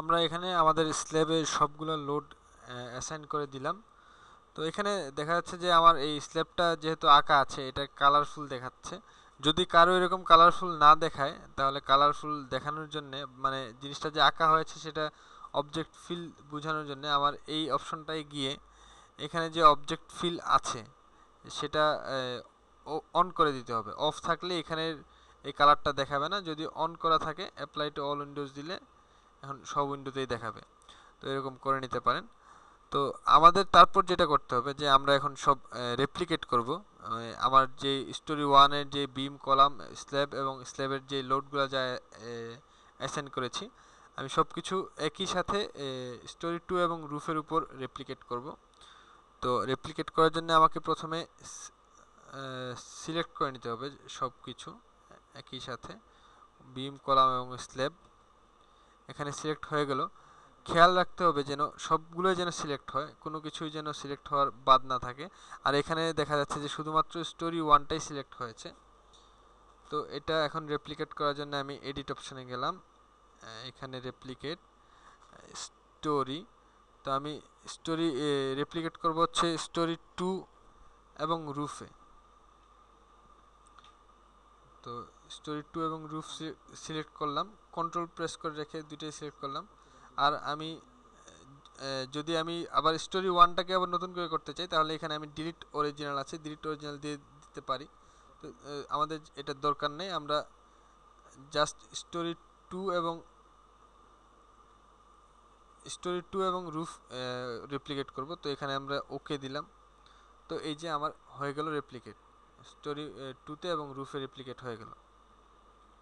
আমরা এখানে আমাদের স্ল্যাবের সবগুলো লোড অ্যাসাইন করে দিলাম। তো এখানে দেখা যাচ্ছে যে আমার এই স্ল্যাবটা যেহেতু আঁকা আছে, এটা কালারফুল দেখাচ্ছে। যদি কারও এরকম কালারফুল না দেখায়, তাহলে কালারফুল দেখানোর জন্য মানে জিনিসটা যে আঁকা হয়েছে সেটা অবজেক্ট ফিল বোঝানোর জন্য আমার এই অপশনটায় গিয়ে এখানে যে অবজেক্ট ফিল আছে, সেটা অন করে দিতে হবে। অফ থাকলে এখানের এই কালারটা দেখাবে না। যদি অন করা থাকে অ্যাপ্লাই টু অল উইন্ডোজ দিলে এখন সব উইন্ডোতেই দেখাবে। তো এরকম করে নিতে পারেন। তো আমাদের তারপর যেটা করতে হবে যে, আমরা এখন সব রেপ্লিকেট করব। আমার যে স্টোরি ওয়ানের যে বিম কলাম স্ল্যাব এবং স্ল্যাবের যে লোডগুলো যা অ্যাসেন্ড করেছি, আমি সব কিছু একই সাথে স্টোরি টু এবং রুফের উপর রেপ্লিকেট করব। তো রেপ্লিকেট করার জন্য আমাকে প্রথমে সিলেক্ট করে নিতে হবে সব কিছু একই সাথে বিম কলাম এবং স্ল্যাব এখানে সিলেক্ট হয়ে গেল। খেয়াল রাখতে হবে যেন সবগুলোই যেন সিলেক্ট হয়, কোনো কিছুই যেন সিলেক্ট হওয়ার বাদ না থাকে। আর এখানে দেখা যাচ্ছে যে শুধুমাত্র স্টোরি ওয়ানটাই সিলেক্ট হয়েছে। তো এটা এখন রেপ্লিকেট করার জন্য আমি এডিট অপশানে গেলাম। এখানে রেপ্লিকেট স্টোরি তো আমি স্টোরি রেপ্লিকেট করব হচ্ছে স্টোরি টু এবং রুফে তো স্টোরি টু এবং রুফ সিলেক্ট করলাম। কন্ট্রোল প্রেস করে রেখে দুটোই সিলেক্ট করলাম। আর আমি যদি আমি আবার স্টোরি ওয়ানটাকে আবার নতুন করে করতে চাই, তাহলে এখানে আমি ডিলিট অরিজিনাল আছে ডিলিট অরিজিনাল দিয়ে দিতে পারি। তো আমাদের এটার দরকার নেই। আমরা জাস্ট স্টোরি টু এবং স্টোরি টু এবং রুফ রেপ্লিকেট করব। তো এখানে আমরা ওকে দিলাম। তো এই যে আমার হয়ে গেল রেপ্লিকেট স্টোরি টুতে এবং রুফে রেপ্লিকেট হয়ে গেল।